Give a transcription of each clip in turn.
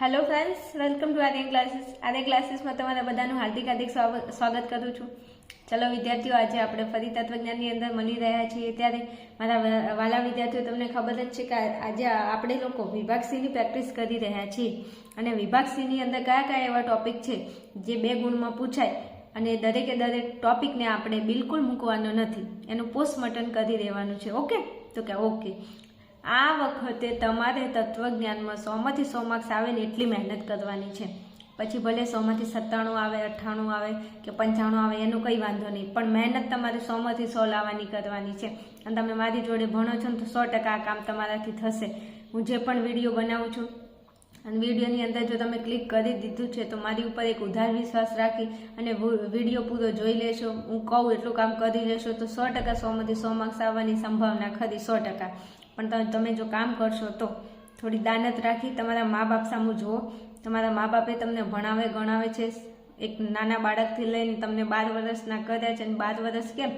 Hello friends welcome to Aryan classes Aryan ક્લાસીસમાં તમારા બધાનું હાર્દિક હાર્દિક સ્વાગત કરું છું. ચલો વિદ્યાર્થીઓ, આજે આપણે ફરી તત્વજ્ઞાનની અંદર મળી રહ્યા છીએ. ત્યારે મારા વાલા વિદ્યાર્થીઓ, તમને ખબર જ છે કે આજે આપણે લોકો વિભાગ સીની પ્રેક્ટિસ કરી રહ્યા છીએ. અને વિભાગ સીની અંદર કયા કયા એવા ટોપિક છે, જે બે ગુણમાં પૂછાય અને દરેકે દરેક ટોપિકને આપણે બિલકુલ મૂકવાનો નથી. એનું પોસ્ટમોર્ટમ કરી દેવાનું છે. ઓકે તો કે ઓકે આ વખતે તમારે તત્વજ્ઞાનમાં સોમાંથી સો માર્ક્સ આવે ને એટલી મહેનત કરવાની છે. પછી ભલે સોમાંથી સત્તાણું આવે, અઠ્ઠાણું આવે કે પંચાણું આવે, એનું કંઈ વાંધો નહીં. પણ મહેનત તમારે સોમાંથી સો લાવવાની કરવાની છે. અને તમે મારી જોડે ભણો છો ને તો સો ટકા આ કામ તમારાથી થશે. હું જે પણ વીડિયો બનાવું છું, અને વિડીયોની અંદર જો તમે ક્લિક કરી દીધું છે, તો મારી ઉપર એક ઉધાર વિશ્વાસ રાખી અને વીડિયો પૂરો જોઈ લેશો. હું કહું, એટલું કામ કરી લેશો તો સો ટકા સોમાંથી સો માર્ક્સ આવવાની સંભાવના ખરી સો ટકા. પણ તમે જો કામ કરશો તો થોડી દાનત રાખી તમારા મા બાપ સામે જુઓ. તમારા મા બાપે તમને ભણાવે, ગણાવે છે. એક નાના બાળકથી લઈને તમને બાર વર્ષના કર્યા છે. અને બાર વર્ષ કેમ?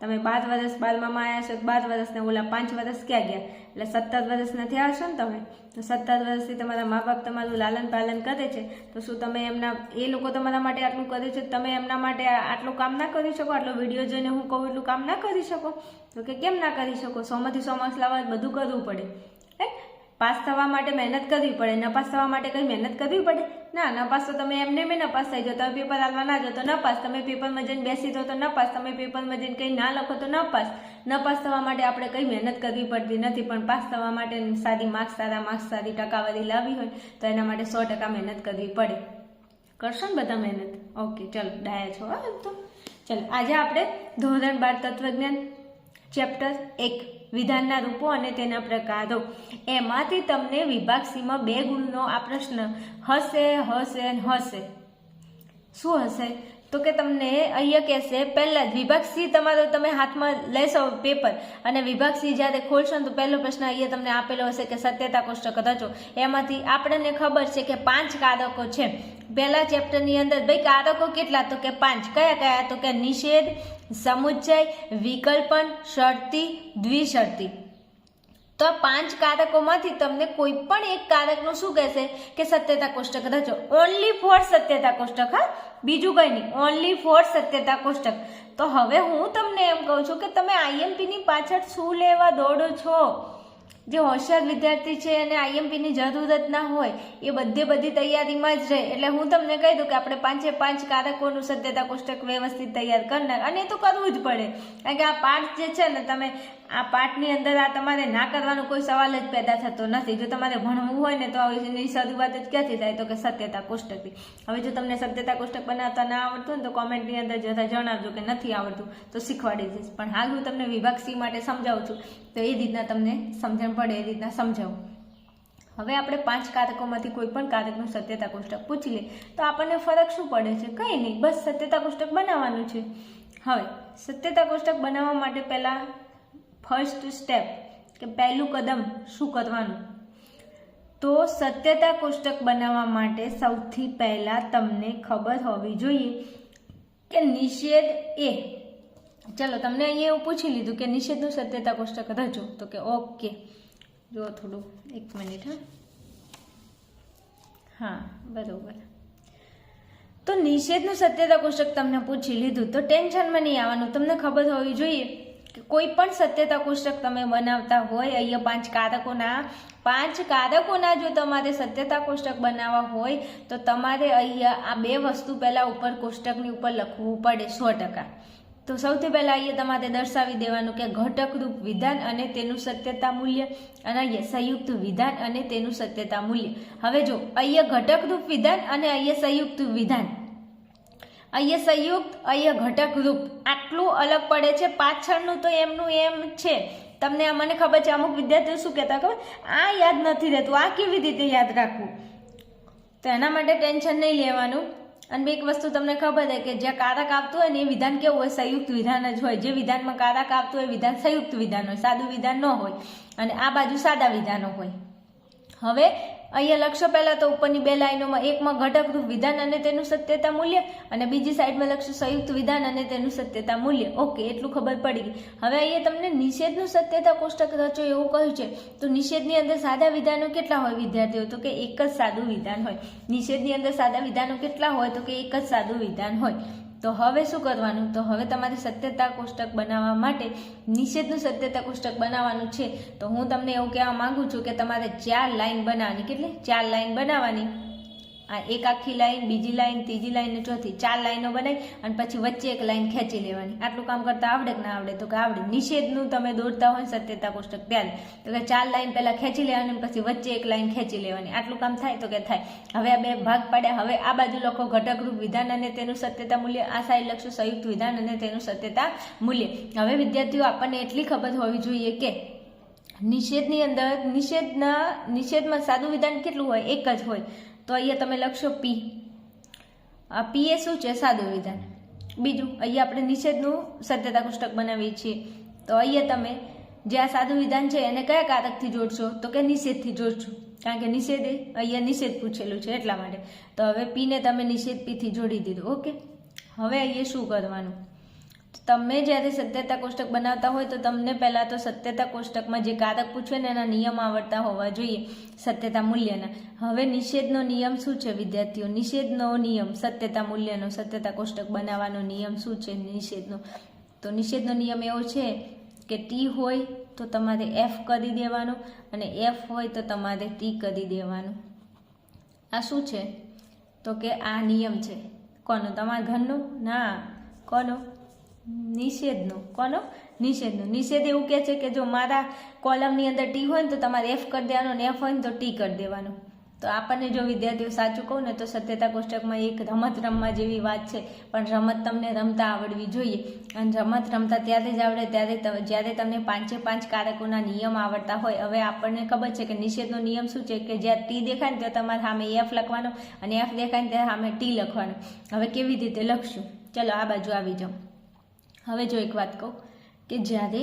તમે બાર વર્ષ બાલમામાં આવ્યા છો, તો બાર વર્ષને ઓલા પાંચ વર્ષ ક્યાં ગયા? એટલે સત્તર વર્ષના થયા હશો ને તમે? તો સત્તર વર્ષથી તમારા મા બાપ તમારું લાલન પાલન કરે છે. તો શું તમે એમના, એ લોકો તમારા માટે આટલું કરે છે? તમે એમના માટે આટલું કામ ના કરી શકો? આટલો વીડિયો જોઈને હું કહું, એટલું કામ ના કરી શકો? તો કે કેમ ના કરી શકો? સોમાંથી સો માર્ક્સ લાવવા બધું કરવું પડે. પાસ થવા માટે મહેનત કરવી પડે, નપાસ થવા માટે કઈ મહેનત કરવી પડે? ના, નપાસ તો તમે એમને મેં નપાસ થઈ જાઓ. તમે પેપર હાલવા ના જાઓ તો નપાસ. તમે પેપરમાં જઈને બેસી જાઓ તો નપાસ. તમે પેપરમાં જઈને કંઈ ના લખો તો નપાસ. નપાસ થવા માટે આપણે કંઈ મહેનત કરવી પડતી નથી, પણ પાસ થવા માટે સારી માર્ક્સ સારા માર્ક્સ સારી ટકાવારી લાવવી હોય તો એના માટે સો ટકા મહેનત કરવી પડે. કરશો ને બધા મહેનત? ઓકે, ચલો, ડાયા છો, હા તો. ચલો, આજે આપણે ધોરણ બાર તત્વજ્ઞાન, ચેપ્ટર એક. વિધાનના રૂપો અને તેના પ્રકારો. એમાંથી તમને વિભાગ સીમાં બે ગુણનો આ પ્રશ્ન હશે હશે હશે. શું હશે? તો કે તમને અહીંયા કહેશે, પહેલાં જ વિભાગ તમારો તમે હાથમાં લેશો પેપર અને વિભાગ સી જ્યારે ખોલશો ને તો પહેલો પ્રશ્ન અહીંયા તમને આપેલો હશે કે સત્યતા કોષ્ટક રચો એમાંથી આપણને ખબર છે કે પાંચ કારકો છે. પહેલા ચેપ્ટરની અંદર ભાઈ કારકો કેટલા? તો કે પાંચ. કયા કયા? તો કે નિષેધ સમુચ્ચય વિકલ્પન, શરતી, દ્વિશરતી. તો આ પાંચ કારકોમાંથી તમને કોઈ પણ એક કારકનું શું કહેશે? કે સત્યતા કોષ્ટક રચો ઓનલી ફોર સત્યતા કોષ્ટક હા? બીજું કંઈ નહીં. ઓનલી ફોર સત્યતા કોષ્ટક તો હવે હું તમને એમ કહું છું કે તમે આઈએમપીની પાછળ શું લેવા દોડો છો? જે હોશિયાર વિદ્યાર્થી છે અને આઈએમપીની જરૂરત ના હોય, એ બધે બધી તૈયારીમાં જ રહે. એટલે હું તમને કહી દઉં કે આપણે પાંચે પાંચ કારકોનું સત્યતા કોષ્ટક વ્યવસ્થિત તૈયાર કરનાર. અને એ તો કરવું જ પડે. કારણ કે આ પાઠ જે છે ને, તમે આ પાઠની અંદર આ તમારે ના કરવાનો કોઈ સવાલ જ પેદા થતો નથી. જો તમારે ભણવું હોય ને તો એની શરૂઆત જ ક્યાંથી થાય? તો કે સત્યતા કોષ્ટકથી હવે જો તમને સત્યતા કોષ્ટક બનાવતા ના આવડતું ને તો કોમેન્ટની અંદર જતા જણાવજો કે નથી આવડતું, તો શીખવાડી દઈશ. પણ હાલ હું તમને વિભાગ સી માટે સમજાવું છું, તો એ રીતના તમને સમજણ પડે, એ રીતના સમજાવું. હવે આપણે પાંચ કારકોમાંથી કોઈ પણ કારકનું સત્યતા કોષ્ટક પૂછી લે તો આપણને ફરક શું પડે છે? કંઈ નહીં, બસ સત્યતા કોષ્ટક બનાવવાનું છે. હવે, સત્યતા કોષ્ટક બનાવવા માટે પહેલાં ફર્સ્ટ સ્ટેપ કે પહેલું કદમ શું કરવાનું? તો સત્યતા કોષ્ટક બનાવવા માટે સૌથી પહેલાં તમને ખબર હોવી જોઈએ કે નિષેધ એ, ચલો તમને અહીંયા એવું પૂછી લીધું કે નિષેધનું સત્યતા કોષ્ટક રચો, તો કે ઓકે. જો થોડું, એક મિનિટ, હા. હા, બરોબર. તો નિષેધનું સત્યતા કોષ્ટક તમને પૂછી લીધું, તો ટેન્શનમાં નહીં આવવાનું, તમને ખબર હોવી જોઈએ કોઈ પણ સત્યતા કોષ્ટક તમે બનાવતા હોય, અહીંયા પાંચ કારકોના પાંચ કારકોના જો તમારે સત્યતા કોષ્ટક બનાવવા હોય, તો તમારે અહીંયા આ બે વસ્તુ પહેલાં ઉપર કોષ્ટકની ઉપર લખવું પડે સો ટકા. તો સૌથી પહેલાં અહીંયા તમારે દર્શાવી દેવાનું કે ઘટકરૂપ વિધાન અને તેનું સત્યતા મૂલ્ય અને અહીંયા સંયુક્ત વિધાન અને તેનું સત્યતા મૂલ્ય. હવે જો અહીંયા ઘટકરૂપ વિધાન અને અહીંયા સંયુક્ત વિધાન અહીંયા સંયુક્ત અહીંયા ઘટકરૂપ આટલું અલગ પડે છે, પાછળનું તો એમનું એમ છે. તમને મને ખબર છે, અમુક વિદ્યાર્થીઓ શું કહેતા ખબર? આ યાદ નથી રહેતું, આ કેવી રીતે યાદ રાખવું? તો એના માટે ટેન્શન નહીં લેવાનું. અને બે એક વસ્તુ તમને ખબર છે કે જે કારક આવતું હોય ને એ વિધાન કેવું હોય? સંયુક્ત વિધાન જ હોય. જે વિધાનમાં કારક આવતું હોય વિધાન સંયુક્ત વિધાન હોય, સાદું વિધાન ન હોય. અને આ બાજુ સાદા વિધાનો હોય. હવે અહીંયા લખશો પહેલાં તો ઉપરની બે લાઈનોમાં એકમાં ઘટકરૂપ વિધાન અને તેનું સત્યતા મૂલ્ય અને બીજી સાઈડમાં લખશો સંયુક્ત વિધાન અને તેનું સત્યતા મૂલ્ય. ઓકે, એટલું ખબર પડી ગઈ. હવે અહીંયા તમને નિષેધનું સત્યતા કોષ્ટક રચો એવું કહ્યું છે. તો નિષેધની અંદર સાદા વિધાનો કેટલા હોય વિદ્યાર્થીઓ? તો કે એક જ સાદું વિધાન હોય. નિષેધની અંદર સાદા વિધાનો કેટલા હોય? તો કે એક જ સાદું વિધાન હોય. તો હવે શું કરવાનું? તો હવે તમારે સત્યતા કોષ્ટક બનાવવા માટે, નિષેધનું સત્યતા કોષ્ટક બનાવવાનું છે. તો હું તમને એવું કહેવા માંગુ છું કે તમારે ચાર લાઈન બનાવવાની. કેટલી? ચાર લાઈન બનાવવાની. આ એક આખી લાઈન, બીજી લાઈન, ત્રીજી લાઈન ને ચોથી ચાર લાઈનો બનાવી અને પછી વચ્ચે એક લાઈન ખેંચી લેવાની. આટલું કામ કરતા આવડે કે ના આવડે? તો કે આવડે. નિષેધનું તમે દોરતા હોય સત્યતા કોષ્ટક ત્યારે. તો કે ચાર લાઈન પહેલા ખેંચી લેવાની પછી વચ્ચે એક લાઈન ખેંચી લેવાની. આટલું કામ થાય તો કે થાય. હવે આ બે ભાગ પાડ્યા. હવે આ બાજુ લખો ઘટકરૂપ વિધાન અને તેનું સત્યતા મૂલ્ય. આ સાઈડ લખશું સંયુક્ત વિધાન અને તેનું સત્યતા મૂલ્ય. હવે વિદ્યાર્થીઓ, આપણને એટલી ખબર હોવી જોઈએ કે નિષેધની અંદર નિષેધના, નિષેધમાં સાદું વિધાન કેટલું હોય? એક જ હોય. તો અહીંયા તમે લખશો પી. આ પી એ શું છે? સાદું વિધાન બીજું, અહીંયા આપણે નિષેધનું સત્યતા કોષ્ટક બનાવીએ છીએ. તો અહીંયા તમે જે આ સાદું વિધાન છે, એને કયા કારકથી જોડશો? તો કે નિષેધથી જોડશો. કારણ કે નિષેધે અહીંયા નિષેધ પૂછેલું છે એટલા માટે. તો હવે પીને તમે નિષેધ પીથી જોડી દીધું. ઓકે? હવે અહીંયા શું કરવાનું? તમે જ્યારે સત્યતા કોષ્ટક બનાવતા હોય તો તમને પહેલાં તો સત્યતા કોષ્ટકમાં જે કારક પૂછે ને એના નિયમ આવડતા હોવા જોઈએ, સત્યતા મૂલ્યના. હવે નિષેધનો નિયમ શું છે, વિદ્યાર્થીઓ? નિષેધનો નિયમ, સત્યતા મૂલ્યનો, સત્યતા કોષ્ટક બનાવવાનો નિયમ શું છે, નિષેધનો? તો નિષેધનો નિયમ એવો છે કે ટી હોય તો તમારે એફ કરી દેવાનું અને એફ હોય તો તમારે ટી કરી દેવાનું. આ શું છે? તો કે આ નિયમ છે. કોનો? તમારા ઘરનો? ના, કોનો? નિષેધનો. કોનો? નિષેધનો. નિષેધ એવું કહે છે કે જો મારા કોલમની અંદર ટી હોય ને તો તમારે એફ કરી દેવાનો ને એફ હોય ને તો ટી કરી દેવાનું. તો આપણને જો વિદ્યાર્થીઓ સાચું કહું ને તો સત્યતા કોષ્ટકમાં એક રમત રમવા જેવી વાત છે, પણ રમત તમને રમતા આવડવી જોઈએ. અને રમત રમતા ત્યારે જ આવડે, ત્યારે જ્યારે તમને પાંચે પાંચ કારકોના નિયમ આવડતા હોય. હવે આપણને ખબર છે કે નિષેધનો નિયમ શું છે કે જ્યાં ટી દેખાય ને ત્યાં તમારે સામે એફ લખવાનો અને એફ દેખાય ને ત્યાં સામે ટી લખવાનું. હવે કેવી રીતે લખશું? ચલો આ બાજુ આવી જાઓ. હવે જો એક વાત કહું કે જ્યારે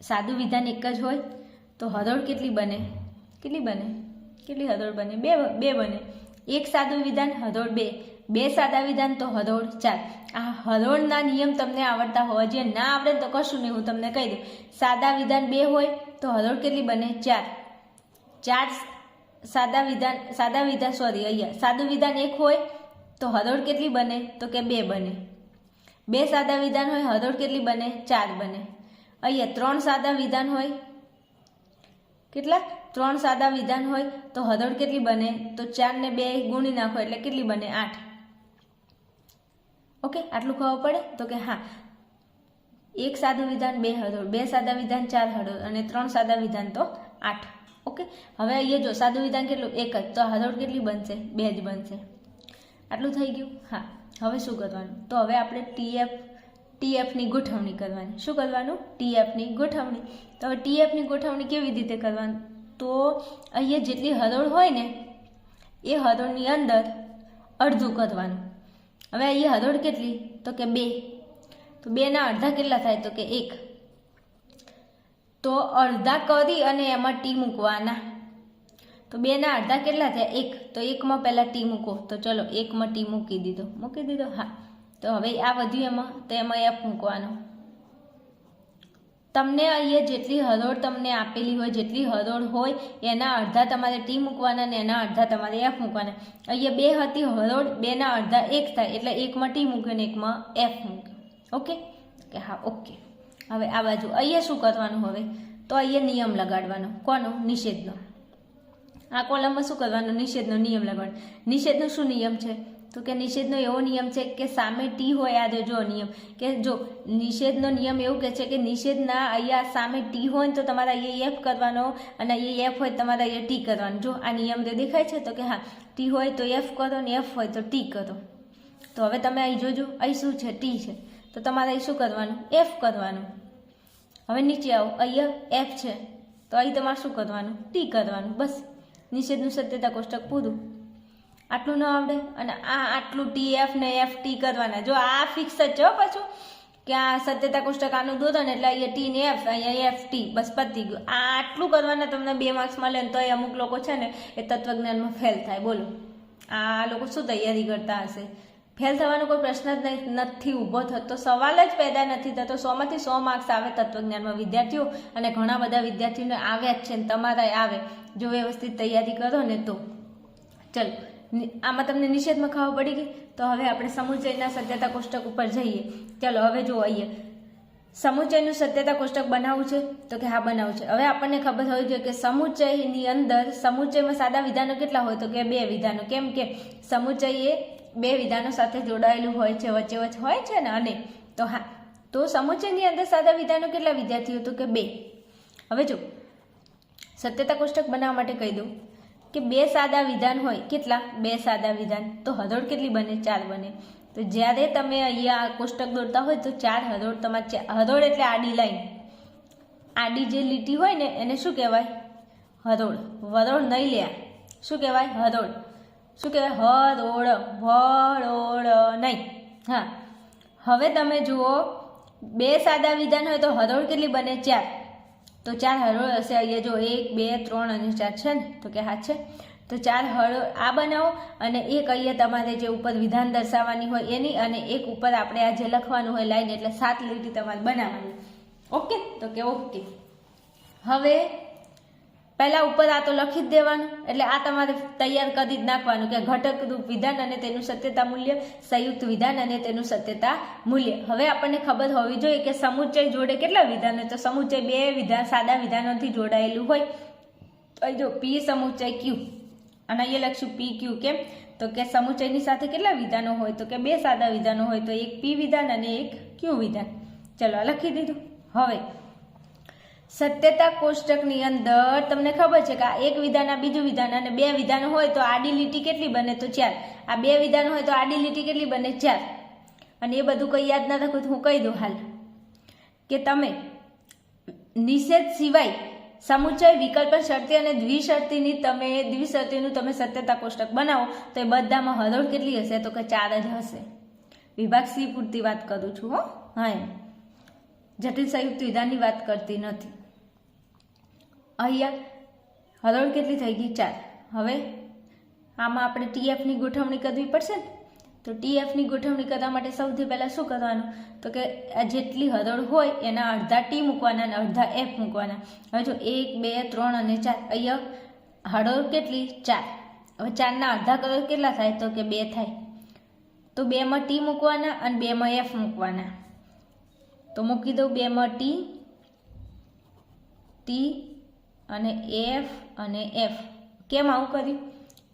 સાદું વિધાન એક જ હોય, તો હરોળ કેટલી બને? કેટલી બને? કેટલી હરોળ બને? બે બે બને. એક સાદું વિધાન હરોળ બે. બે સાદા વિધાન, તો હરોળ ચાર. આ હરોળના નિયમ તમને આવડતા હોવા જોઈએ. ના આવડે તો કશું નહીં. હું તમને કહી દઉં. સાદા વિધાન બે હોય, તો હરોળ કેટલી બને? ચાર. ચાર સાદા વિધાન સાદા વિધાન સોરી અહીંયા. સાદું વિધાન એક હોય, તો હરોળ કેટલી બને? તો કે બે બને. બે સાદા વિધાન હોય હરોળ કેટલી બને? ચાર બને. અહીંયા ત્રણ સાદા વિધાન હોય. કેટલા ત્રણ સાદા વિધાન હોય, તો હરોળ કેટલી બને? તો ચારને બે ગુણી નાખો એટલે કેટલી બને? આઠ. ઓકે, આટલું ખબર પડે? તો કે હા. એક સાદું વિધાન, બે હરોળ બે સાદા વિધાન, ચાર હરોળ અને ત્રણ સાદા વિધાન, તો આઠ. ઓકે? હવે અહીંયા જો સાદું વિધાન કેટલું? એક જ. તો હરોળ કેટલી બનશે? બે જ બનશે. આટલું થઈ ગયું? હા. હવે શું કરવાનું? તો હવે આપણે ટીએફ ટીએફની ગોઠવણી કરવાની. શું કરવાનું? ટીએફની ગોઠવણી. તો હવે ટીએફની ગોઠવણી કેવી રીતે કરવાની? તો અહીંયા જેટલી હરોળ હોય ને, એ હરોળની અંદર અડધું કરવાનું. હવે અહીંયા હરોળ કેટલી? તો કે બે. તો બેના અડધા કેટલા થાય? તો કે એક. તો અડધા કરી અને એમાં ટી મૂકવાના. તો બેના અડધા કેટલા થયા? એક. તો એકમાં પહેલાં ટી મૂકો. તો ચલો, એકમાં ટી મૂકી દીધો. મૂકી દીધો? હા. તો હવે આ વધ્યું એમાં. તો એમાં એફ મૂકવાનો. તમને અહીંયા જેટલી હરોળ તમને આપેલી હોય, જેટલી હરોળ હોય, એના અડધા તમારે ટી મૂકવાના ને એના અડધા તમારે એફ મૂકવાના. અહીંયા બે હતી હરોળ, બેના અડધા એક થાય. એટલે એકમાં ટી મૂકે ને એકમાં એફ મૂકે ઓકે? કે હા, ઓકે. હવે આ બાજુ અહીંયા શું કરવાનું હવે? તો અહીંયા નિયમ લગાડવાનો. કોનો? નિષેધનો. આ કોલમમાં શું કરવાનું? નિષેધનો નિયમ લગાડવાનો નિષેધનો શું નિયમ છે? તો કે નિષેધનો એવો નિયમ છે કે સામે ટી હોય, આ જો નિયમ. કે જો નિષેધનો નિયમ એવું કહે છે કે નિષેધના અહીંયા સામે ટી હોય ને તો તમારે અહીંયા એફ કરવાનો અને અહીંયા એફ હોય તમારે અહીંયા ટી કરવાનું. જો આ નિયમ દેખાય છે તો કે હા, ટી હોય તો એફ કરો ને એફ હોય તો ટી કરો. તો હવે તમે અહીં જોજો, અહીં શું છે? ટી છે. તો તમારે અહીં શું કરવાનું? એફ કરવાનું. હવે નીચે આવો. અહીંયા એફ છે. તો અહીં તમારે શું કરવાનું? ટી કરવાનું. બસ. નિષેધનું સત્યતા કોષ્ટક પૂરું. આટલું ન આવડે અને આ આટલું ટી એફ ને એફ ટી કરવાના. જો આ ફિક્સ જ છે પાછું, કે આ સત્યતા કોષ્ટક આનું દોધો એટલે અહીંયા ટી ને એફ અહીંયા એફ ટી બસ પતી ગયું. આ આટલું કરવાના તમને બે માર્ક્સ મળે ને તો એ અમુક લોકો છે ને એ તત્વજ્ઞાનમાં ફેલ થાય. બોલો. આ લોકો શું તૈયારી કરતા હશે? ફેલ થવાનો કોઈ પ્રશ્ન જ નથી ઊભો થતો. સવાલ જ પેદા નથી થતો. સોમાંથી સો માર્ક્સ આવે તત્વજ્ઞાનમાં વિદ્યાર્થીઓ અને ઘણા બધા વિદ્યાર્થીઓને આવ્યા જ છે ને તમારા આવે. જો વ્યવસ્થિત તૈયારી કરો ને તો. ચલો આમાં તમને નિષેધમાં ખબર પડી ગઈ? તો હવે આપણે સમુચયના સજ્જતા કોષ્ટક ઉપર જઈએ. ચાલો, હવે જુઓ અહીંયા. સમુચયનું સત્યતા કોષ્ટક બનાવવું છે? તો કે હા, બનાવવું છે. હવે આપણને ખબર હોવી જોઈએ કે સમુચ્ચયની અંદર સમુચયમાં સાદા વિધાનો કેટલા હોય? તો કે બે વિધાનો. કેમ કે સમુચ્ચય એ બે વિધાનો સાથે જોડાયેલું હોય છે, વચ્ચે વચ્ચે હોય છે ને, અને તો હા. તો સમુચયની અંદર સાદા વિધાનો કેટલા વિદ્યાર્થીઓ? તો કે બે. હવે જો, સત્યતા કોષ્ટક બનાવવા માટે કહી દઉં કે બે સાદા વિધાન હોય. કેટલા? બે સાદા વિધાન. તો હરોળ કેટલી બને? ચાર બને. તો જ્યારે તમે અહીંયા કોષ્ટક દોરતા હોય તો ચાર હરોળ તમારે હરોળ એટલે આડી લાઈન. આડી જે લીટી હોય ને, એને શું કહેવાય? હરોળ. વરોળ નહીં લ્યા શું કહેવાય? હરોળ. શું કહેવાય? હરોળ. વરોળ નહીં. હા. હવે તમે જુઓ, બે સાદા વિધાન હોય તો હરોળ કેટલી બને? ચાર. તો ચાર હરોળ હશે. અહીંયા જો એક, બે, ત્રણ અને ચાર છે ને? તો કે હા છે. તો ચાર હળ આ બનાવો અને એક અહીંયા તમારે જે ઉપર વિધાન દર્શાવવાની હોય એની અને એક ઉપર આપણે આ જે લખવાનું હોય લાઈન એટલે સાત લીટી તમારે બનાવવાની. ઓકે? તો કે ઓકે. હવે પહેલાં ઉપર આ તો લખી જ દેવાનું, એટલે આ તમારે તૈયાર કરી જ નાખવાનું કે ઘટક રૂપ વિધાન અને તેનું સત્યતા મૂલ્ય, સંયુક્ત વિધાન અને તેનું સત્યતા મૂલ્ય. હવે આપણને ખબર હોવી જોઈએ કે સમુચ્ચય જોડે કેટલા વિધાન તો સમુચ્ચય બે વિધાન, સાદા વિધાનોથી જોડાયેલું હોય. જો પી સમુચ્ચય ક્યુ અને અહીંયા લખશું પી ક્યુ કેમ? તો કે સમુચયની સાથે કેટલા વિધાનો હોય? તો કે બે સાદા વિધાનો હોય, તો એક પી વિધાન અને એક ક્યુ વિધાન. ચલો લખી દીધું. હવે, સત્યતા કોષ્ટકની અંદર તમને ખબર છે કે આ એક વિધાન, આ બીજું વિધાન અને બે વિધાનો હોય તો આડી લીટી કેટલી બને? તો ચાર. આ બે વિધાન હોય તો આડી લીટી કેટલી બને? ચાર. અને એ બધું કંઈ યાદ ના રાખું હું કહી દઉં હાલ. કે તમે નિષેધ સિવાય સમુચય વિકલ્પ શરતી અને દ્વિશરતીની તમે દ્વિશરતીનું તમે સત્યતા કોષ્ટક બનાવો, તો એ બધામાં હરોળ કેટલી હશે? તો કે ચાર જ હશે. વિભાગ સી પૂરતી વાત કરું છું, હો. હા, એમ. જટિલ સંયુક્ત વિધાનની વાત કરતી નથી. અહીંયા હરોળ કેટલી થઈ ગઈ? ચાર. હવે આમાં આપણે ટીએફની ગોઠવણી કરવી પડશે ને? તો ટીએફની ગોઠવણી કરવા માટે સૌથી પહેલાં શું કરવાનું? તો કે આ જેટલી હરોળ હોય એના અડધા ટી મૂકવાના અને અડધા એફ મૂકવાના. હવે જો એક, બે, ત્રણ અને ચાર, અહીંયા હરોળ કેટલી? ચાર. હવે ચારના અડધા કરોડ કેટલા થાય? તો કે બે થાય. તો બેમાં ટી મૂકવાના અને બેમાં એફ મૂકવાના. તો મૂકી દઉં બેમાં ટી ટી અને એફ અને એફ. કેમ આવું કર્યું?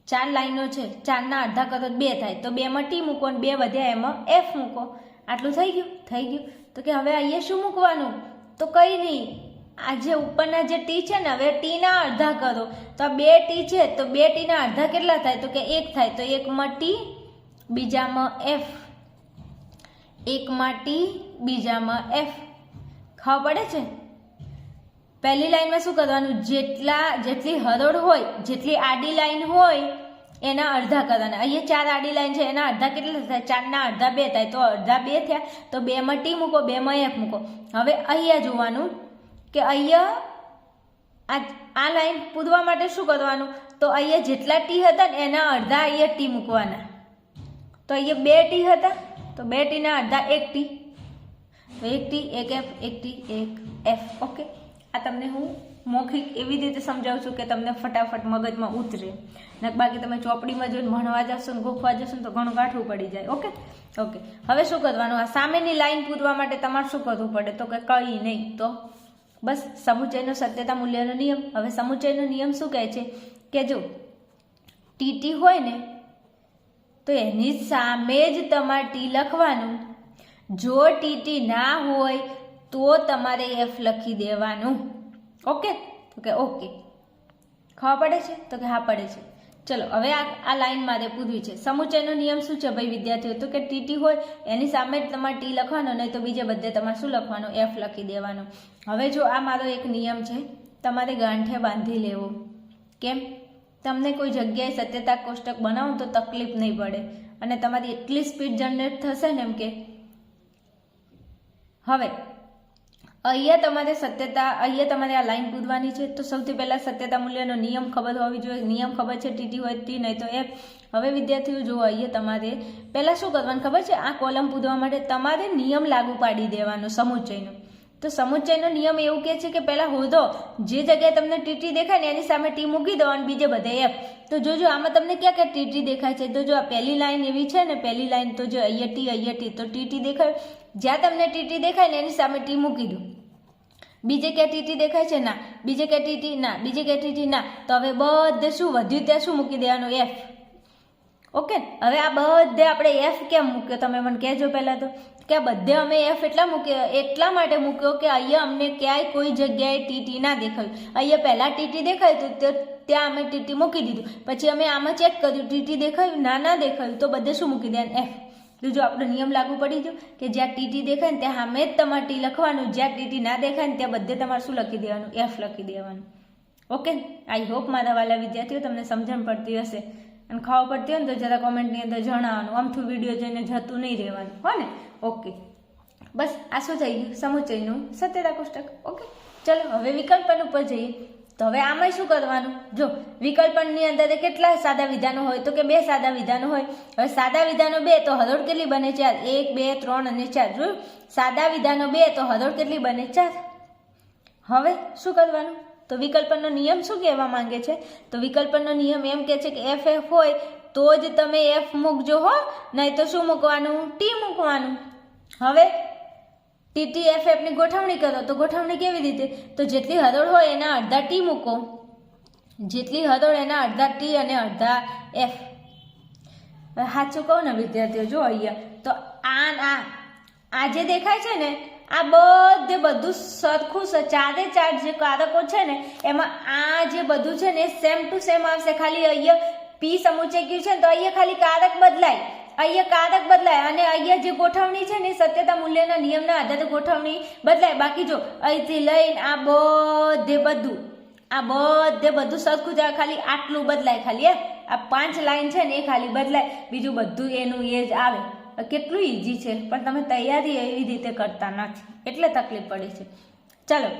ચાર લાઈનો છે, ચારના અડધા કરો બે થાય. તો બેમાં ટી મૂકો અને બે વધ્યા એમાં એફ મૂકો. આટલું થઈ ગયું થઈ ગયું. તો કે હવે અહીંયા શું મૂકવાનું? તો કંઈ નહીં. આ જે ઉપરના જે ટી છે ને, હવે ટીના અડધા કરો. તો આ બે ટી છે, તો બે ટીના અડધા કેટલા થાય? તો કે એક થાય. તો એકમાં ટી, બીજામાં એફ એકમાં ટી, બીજામાં એફ ખબર પડે છે? પહેલી લાઈનમાં શું કરવાનું? જેટલા, જેટલી હરોળ હોય, જેટલી આડી લાઈન હોય, એના અડધા કરવાના. અહીંયા ચાર આડી લાઈન છે, એના અડધા કેટલા થાય? ચારના અડધા બે થાય. તો અડધા બે થયા, તો બેમાં ટી મૂકો બેમાં એફ મૂકો. હવે અહીંયા જોવાનું કે અહીંયા આ આ લાઈન પૂરવા માટે શું કરવાનું? તો અહીંયા જેટલા ટી હતા ને, એના અડધા અહીંયા ટી મૂકવાના. તો અહીંયા બે ટી હતા, તો બે ટીના અડધા એક ટી. એક ટી, એક એફ એક ટી એક એફ ઓકે? આ તમને હું મૌખિક એવી રીતે સમજાવું છું કે તમને ફટાફટ મગજમાં ઉતરે. ને બાકી તમે ચોપડીમાં જોઈને ભણવા જશો ને ગોખવા જશો ને તો ઘણું કાઠું પડી જાય, ઓકે? ઓકે. હવે શું કરવાનું? આ સામેની લાઈન પૂરવા માટે તમારે શું કરવું પડે? તો કે કઈ નહીં, તો? બસ સમુચયનો સત્યતા મૂલ્યનો નિયમ. હવે સમુચયનો નિયમ શું કહે છે? કે જો ટીટી હોય ને, તો એની સામે જ તમારે ટી લખવાનું. જો ટીટી ના હોય તો તમારે એફ લખી દેવાનું. ઓકે તો કે ઓકે ખબર પડે છે? તો કે હા, પડે છે. ચલો, હવે આ આ લાઈન મારે પૂરવી છે. સમુચયનો નિયમ શું છે ભાઈ વિદ્યાર્થીઓ? તો કે ટીટી હોય, એની સામે તમારે ટી લખવાનો, નહીં તો બીજે બધે તમારે શું લખવાનું? એફ લખી દેવાનું. હવે જો આ મારો એક નિયમ છે, તમારે ગાંઠે બાંધી લેવો. કેમ? તમને કોઈ જગ્યાએ સત્યતા કોષ્ટક બનાવો તો તકલીફ નહીં પડે. અને તમારી એટલી સ્પીડ જનરેટ થશે ને એમ કે, હવે અહીંયા તમારે સત્યતા, અહીંયા તમારે આ લાઈન કૂદવાની છે. તો સૌથી પહેલાં સત્યતા મૂલ્યનો નિયમ ખબર હોવી જોઈએ. નિયમ ખબર છે ટીટી હોય ટી નહીં તો એફ હવે વિદ્યાર્થીઓ, જુઓ અહીંયા તમારે પહેલાં શું કરવાનું ખબર છે? આ કોલમ કૂદવા માટે તમારે નિયમ લાગુ પાડી દેવાનો, સમુચ્ચયનો. તો સમુચ્ચયનો નિયમ એવું કહે છે કે પહેલાં હોદો જે જગ્યાએ તમને ટીટી દેખાય ને એની સામે ટી મૂકી દો અને બીજે બધે એફ તો જોજો, આમાં તમને ક્યાં ક્યાં ટીટી દેખાય છે? તો જો આ પહેલી લાઈન એવી છે ને, પહેલી લાઈન તો જો અહીંયા ટી અહીંયા ટી તો ટીટી દેખાય. જ્યાં તમને ટીટી દેખાય ને એની સામે ટી મૂકી દો. બીજે ક્યાં ટીટી દેખાય છે ના, બીજે ક્યાં ટીટી ના, બીજે ક્યાં ટીટી ના. તો હવે બધે શું વધ્યું ત્યાં શું મૂકી દેવાનું? F okay? હવે આ બધે આપણે એફ કેમ મૂક્યો? તમે મને કહેજો પહેલાં તો. કે બધે અમે એફ એટલા મૂક્યો, એટલા માટે મૂક્યો કે અહીંયા અમને ક્યાંય કોઈ જગ્યાએ ટીટી ના દેખાયું. અહીંયા પહેલાં ટીટી દેખાયું તો ત્યાં અમે ટીટી મૂકી દીધું. પછી અમે આમાં ચેક કર્યું ટીટી દેખાયું, ના ના દેખાયું, તો બધે શું મૂકી દે એફ તો જો આપણો નિયમ લાગુ પડી ગયો કે જ્યાં ટીટી દેખાય ને ત્યાં સામે જ તમારે ટી લખવાનું, જ્યાં ટીટી ના દેખાય ને ત્યાં બધે તમારે શું લખી દેવાનું? એફ લખી દેવાનું. ઓકે આઈ હોપ મારા વાલા વિદ્યાર્થીઓ તમને સમજણ પડતી હશે. અને ખાવા પડતી હોય ને તો જરા કોમેન્ટની અંદર જણાવવાનું. આમથું વીડિયો જોઈને જતું નહીં રહેવાનું. હો ને? ઓકે બસ, આ શું થઈ ગયું? સમુચયનું સત્યતા કોષ્ટક. ઓકે ચલો, હવે વિકલ્પન ઉપર જઈએ. તો હવે આમાં શું કરવાનું? જો વિકલ્પનની અંદર કેટલા સાદા વિધાનો હોય? તો કે બે સાદા વિધાનો હોય. હવે સાદા વિધાનો બે, તો હરોળ કેટલી બને? ચાર. એક, બે, ત્રણ અને ચાર. જોયું સાદા વિધાનો બે, તો હરોળ કેટલી બને? ચાર. હવે શું કરવાનું? તો વિકલ્પનનો નિયમ શું કહેવા માંગે છે? તો વિકલ્પનનો નિયમ એમ કે છે કે એફ એફ હોય, તો જ તમે એફ મૂકજો હો. નહીં તો શું મૂકવાનું? ટી મૂકવાનું. હવે ટીટી એફ એફની ગોઠવણી કરો, તો ગોઠવણી કેવી રીતે? તો જેટલી હરોળ હોય એના અડધા ટી મૂકો. જેટલી હરોળ એના અડધા ટી અને અડધા એફ સાચું કહું ને, વિદ્યાર્થીઓ જો અહીંયા. તો આ આ. આ જે દેખાય છે ને, આ બધે બધું સરખું સ- ચારે ચાર જે કારકો છે ને, એમાં આ જે બધું છે ને સેમ ટુ સેમ આવશે. ખાલી અહીંયા પી સમુચે ગયું છે ને, તો અહીંયા ખાલી કારક બદલાય. અહીંયા કારક બદલાય અને અહીંયા જે ગોઠવણી છે ને સત્યતા મૂલ્યના નિયમના આધારે ગોઠવણી બદલાય. બાકી જો અહીંથી લઈને આ બધે બધું, આ બધે બધું સરખું જ ખાલી આટલું બદલાય ખાલી આ પાંચ લાઈન છે ને એ ખાલી બદલાય. બીજું બધું એનું એ જ આવે. કેટલું ઈઝી છે, પણ તમે તૈયારી એવી રીતે કરતા નથી. એટલે તકલીફ પડે છે. ચાલો,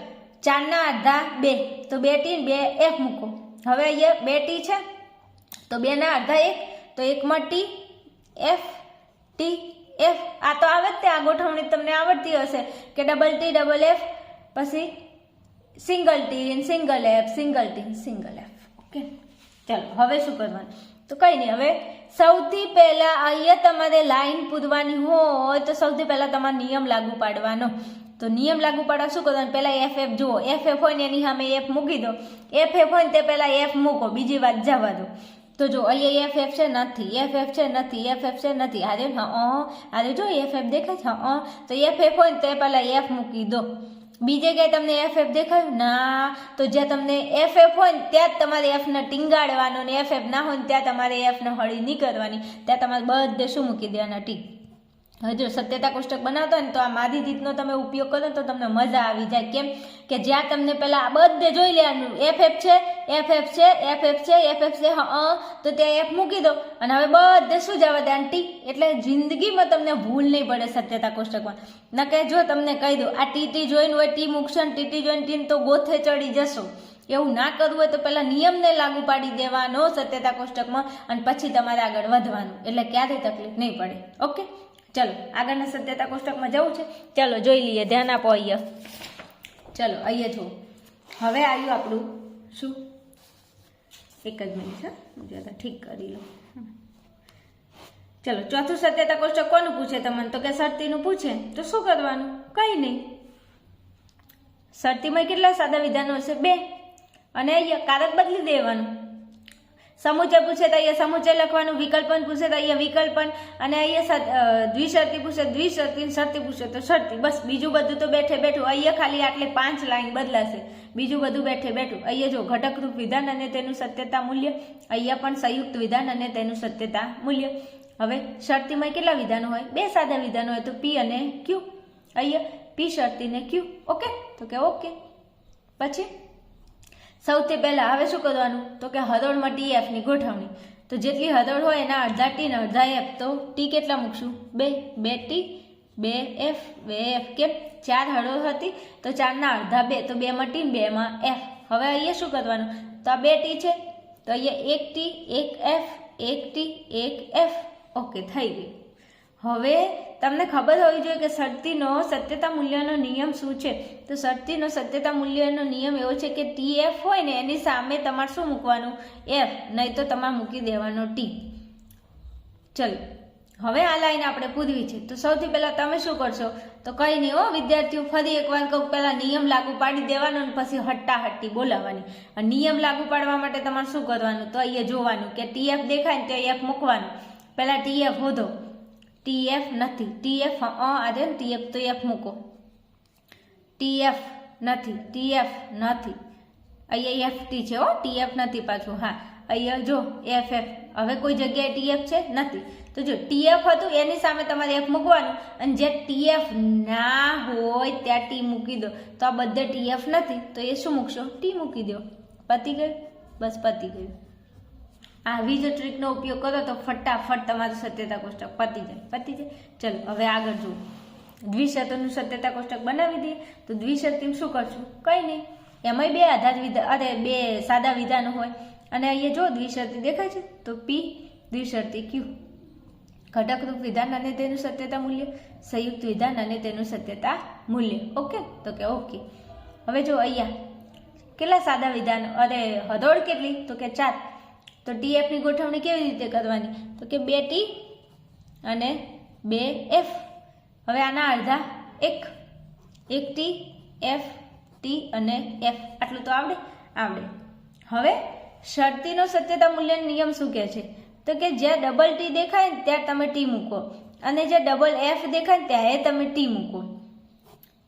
ચારના અડધા બે. તો બે ટી બે એક મૂકો. હવે અહીંયા બે ટી છે. તો બેના અડધા એક, તો એકમાં ટી એફ ટી એફ આ તો આવે તે, આ ગોઠવણી તમને આવડતી હશે કે ડબલ ટી ડબલ એફ પછી single T single F single T single F okay ચાલો, હવે શું કરવાનું? તો કંઈ નહીં, હવે સૌથી પહેલા અહીંયા તમારે લાઈન પૂરવાની હોય તો સૌથી પહેલા તમારે નિયમ લાગુ પાડવાનો. તો નિયમ લાગુ પાડવા શું કરવાનું? પહેલા એફ એફ જુઓ. એફ એફ હોય ને એની સામે એફ મૂકી દો. એફ એફ હોય ને તે પહેલા એફ મૂકો. બીજી વાત જવા દો. તો જો અહીંયા એફ એફ છે નથી એફ એફ છે નથી એફ એફ છે નથી આજે હા આજે જો એફ એફ દેખાય છે, હા તો એફ એફ હોય ને તે પહેલાં એફ મૂકી દો. બીજે ક્યાંય તમને એફ એફ દેખાયું? ના. તો જ્યાં તમને એફ એફ હોય ને ત્યાં જ તમારે એફને ટીંગાડવાનો ને એફ એફ ના હોય ને ત્યાં તમારે એફને હળી નહીં કરવાની. ત્યાં તમારે બધે શું મૂકી દેવાના ટી? હવે જો સત્યતા કોષ્ટક બનાવતો હોય ને તો આ મારી રીતનો તમે ઉપયોગ કરો તો તમને મજા આવી જાય. કેમ કે જ્યાં તમને પહેલાં આ બધે જોઈ લેવાનું. એફ એફ છે એફ એફ છે એફ એફ છે એફ એફ છે, હા તો ત્યાં એફ મૂકી દો. અને હવે બધે શું જવા દે આંટી, એટલે જિંદગીમાં તમને ભૂલ નહીં પડે સત્યતા કોષ્ટકમાં. ન કે જો તમને કહી દો આ ટીટી જોઈન હોય, ટી મૂકશો ને ટીટી જોઈને ટીન તો ગોથે ચડી જશો. એવું ના કરવું હોય તો પહેલાં નિયમને લાગુ પાડી દેવાનો સત્યતા કોષ્ટકમાં અને પછી તમારે આગળ વધવાનું. એટલે ક્યારેય તકલીફ નહીં પડે. ઓકે? ચલો, આગળના સત્યતા કોષ્ટકમાં જવું છે. ચલો, જોઈ લઈએ, ધ્યાન આપો અહીંયા. ચલો, અહીંયા જુઓ. હવે આવ્યું આપણું શું? એક જ મિનિટ, હા? જરા ઠીક કરી લો ચલો, ચોથું સત્યતા કોષ્ટક કોનું પૂછે તમને? તો કે શરતીનું પૂછે? તો શું કરવાનું? કંઈ નહીં. શરતીમાં કેટલા સાદા વિધાનો હશે? બે. અને અહીંયા કારક બદલી દેવાનું. સમુચય પૂછે તો અહીંયા સમુચય લખવાનું, વિકલ્પન પૂછે તો અહીંયા વિકલ્પન, અને અહીંયા દ્વિશર્તી પૂછે દ્વિશરતી શરતી પૂછે તો શરતી. બસ, બીજું બધું તો બેઠે બેઠું. અહીંયા ખાલી આટલે પાંચ લાઈન બદલાશે. બીજું બધું બેઠે બેઠું. અહીંયા જો ઘટકરૂપ વિધાન અને તેનું સત્યતા મૂલ્ય, અહીંયા પણ સંયુક્ત વિધાન અને તેનું સત્યતા મૂલ્ય. હવે શરતીમાં કેટલા વિધાનો હોય? બે સાદા વિધાનો હોય તો પી અને ક્યુ અહીંયા પી શરતી ને ક્યુ ઓકે? તો કે ઓકે. પછી? સૌથી પહેલાં હવે શું કરવાનું? તો કે હરોળમાં ટી એફની ગોઠવણી. તો જેટલી હરોળ હોય એના અડધા ટી ને અડધા એફ તો ટી કેટલા મૂકશું? બે. બે ટી બે એફ બે એફ કેમ? ચાર હરોળ હતી, તો ચારના અડધા બે. તો બેમાં ટી બેમાં એફ હવે અહીંયા શું કરવાનું? તો આ બે ટી છે. તો અહીંયા એક ટી એક એફ એક ટી એક એફ ઓકે થઈ ગયું હવે તમને ખબર હોવી જોઈએ કે શરતીનો સત્યતા મૂલ્યનો નિયમ શું છે? તો શરતીનો સત્યતા મૂલ્યનો નિયમ એવો છે કે ટી એફ હોય ને એની સામે તમારે શું મૂકવાનું? એફ નહીં તો તમારે મૂકી દેવાનો ટી ચલો, હવે આ લાઈન આપણે પૂરવી છે. તો સૌથી પહેલાં તમે શું કરશો? તો કંઈ નહીં હો, વિદ્યાર્થીઓ, ફરી એકવાર કહું, પહેલાં નિયમ લાગુ પાડી દેવાનો અને પછી હટ્ટાહટ્ટી બોલાવવાની અને નિયમ લાગુ પાડવા માટે તમારે શું કરવાનું? તો અહીંયા જોવાનું કે ટીએફ દેખાય ને તો એફ મૂકવાનું. પહેલાં ટીએફ હોધો. ટીએફ નથી ટીએફ આજે ને ટીએફ તો એફ મૂકો ટીએફ નથી ટીએફ નથી અહીંયા એફ ટી છે હો ટીએફ નથી પાછું હા અહીંયા જો એફ એફ હવે કોઈ જગ્યાએ ટીએફ છે? નથી। તો જો ટીએફ હતું, એની સામે તમારે એફ મૂકવાનું, અને જે ટીએફ ના હોય, ત્યાં ટી મૂકી દો. તો આ બધે ટીએફ નથી, તો એ શું મૂકશો? ટી મૂકી દો. પતી ગયું? બસ પતી ગયું. આવી જો ટ્રીકનો ઉપયોગ કરો તો ફટાફટ તમારું સત્યતા કોષ્ટક પતી જાય પતી જાય. ચલો, હવે આગળ જુઓ. દ્વિશર્તનું સત્યતા કોષ્ટક બનાવી દઈએ તો દ્વિશર્તીમાં શું કરશું? કંઈ નહીં. એમાંય બે આધાર વિધા, અરે, બે સાદા વિધાનો હોય. અને અહીંયા જો દ્વિશર્તી દેખાય છે, તો પી દ્વિશર્તી ક્યુ ઘટકરૂપ વિધાન અને તેનું સત્યતા મૂલ્ય, સંયુક્ત વિધાન અને તેનું સત્યતા મૂલ્ય. ઓકે તો કે ઓકે હવે જો અહીંયા, કેટલા સાદા વિધાન, અરે હદોડ કેટલી? તો કે ચાર. તો ટીએફની ગોઠવણી કેવી રીતે કરવાની? તો કે બે ટી અને બે એફ હવે આના અડધા એક. એક ટી એફ ટી અને એફ આટલું તો આવડે? આવડે. હવે શરતીનો સત્યતા મૂલ્ય નિયમ શું કહે છે? તો કે જ્યાં ડબલ ટી દેખાય ને ત્યાં તમે ટી મૂકો. અને જે ડબલ એફ દેખાય ને ત્યાં તમે ટી મૂકો.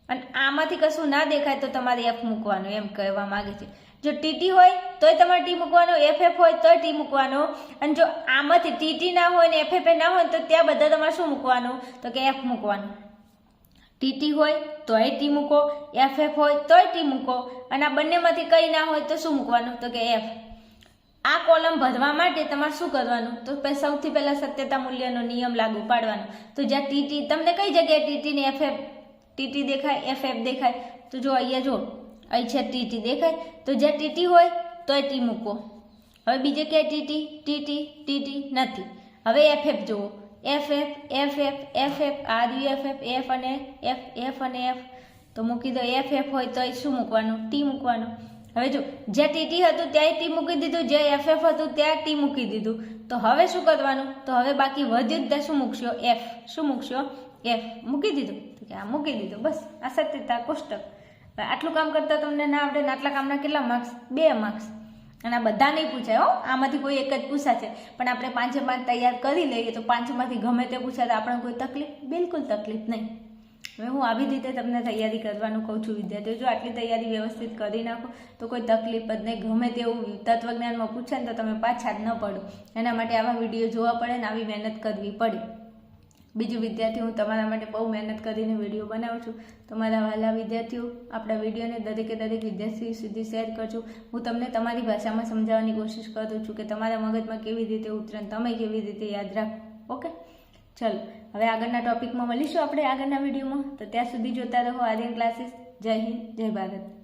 અને આમાંથી કશું ના દેખાય તો તમારે એફ મૂકવાનું એમ કહેવા માગે છે. જો ટીટી હોય, તોય તમારે ટી મૂકવાનો એફ એફ હોય, તોય ટી મૂકવાનો. અને જો આમાંથી ટીટી ના હોય ને એફ એફ ના હોય તો ત્યાં બધા તમારે શું મૂકવાનું? તો કે એફ મૂકવાનું. ટીટી હોય, તોય ટી મૂકો. એફ એફ હોય, તોય ટી મૂકો. અને આ બંનેમાંથી કંઈ ના હોય તો શું મૂકવાનું? તો કે એફ. આ કોલમ ભરવા માટે તમારે શું કરવાનું? તો સૌથી પહેલા સત્યતા મૂલ્યનો નિયમ લાગુ પાડવાનો. તો જ્યાં ટીટી, તમને કઈ જગ્યાએ ટીટી ને એફ એફ ટીટી દેખાય એફ એફ દેખાય? તો જો અહીંયા જો અહીં છે ટીટી દેખાય? તો જ્યાં ટીટી હોય, તોય ટી મૂકો. હવે બીજે ક્યાંય ટીટી ટીટી ટીટી નથી. હવે એફ એફ જુઓ. F F F F F F આ એફ એફ એફ અને એફ એફ અને એફ તો મૂકી દો એફ એફ હોય તો શું મૂકવાનું? ટી મૂકવાનું. હવે જો, જ્યાં ટીટી હતું ત્યાં ટી મૂકી દીધું, જ્યાં એફ એફ હતું ત્યાં ટી મૂકી દીધું. તો હવે શું કરવાનું? તો હવે બાકી વધ્યું ત્યાં શું મૂકશો? એફ શું મૂકશો? એફ મૂકી દીધું. તો કે આ મૂકી દીધું. બસ, આ સત્યતા કોષ્ટક. આટલું કામ કરતાં તમને ના આવડે ને આટલા કામના કેટલા માર્ક્સ બે માર્ક્સ અને આ બધા નહીં પૂછાય, હો. આમાંથી કોઈ એક જ પૂછાશે પણ આપણે પાંચે પાંચ તૈયાર કરી લઈએ તો પાંચમાંથી ગમે તે પૂછાય તો આપણે કોઈ તકલીફ, બિલકુલ તકલીફ નહીં. હવે હું આવી રીતે તમને તૈયારી કરવાનું કહું છું, વિદ્યાર્થીઓ. જો આટલી તૈયારી વ્યવસ્થિત કરી નાખો, તો કોઈ તકલીફ જ નહીં. ગમે તેવું તત્વજ્ઞાનમાં પૂછે ને તો તમે પાછા જ ન પડો. એના માટે આવા વીડિયો જોવા પડે ને આવી મહેનત કરવી પડે. બીજું વિદ્યાર્થી હું તમારા માટે બહુ મહેનત કરીને વીડિયો બનાવું છું. તમારા વહાલા વિદ્યાર્થીઓ આપણા વિડીયોને દરેકે દરેક વિદ્યાર્થી સુધી શેર કરજો. હું તમને તમારી ભાષામાં સમજાવવાની કોશિશ કરું છું કે તમારા મગજમાં કેવી રીતે ઉતરણ તમે કેવી રીતે યાદ રાખો. ઓકે? ચલો, હવે આગળના ટોપિકમાં મળીશું આપણે આગળના વિડીયોમાં. તો ત્યાં સુધી જોતા રહો આર્યન ક્લાસીસ. જય હિન્દ, જય ભારત.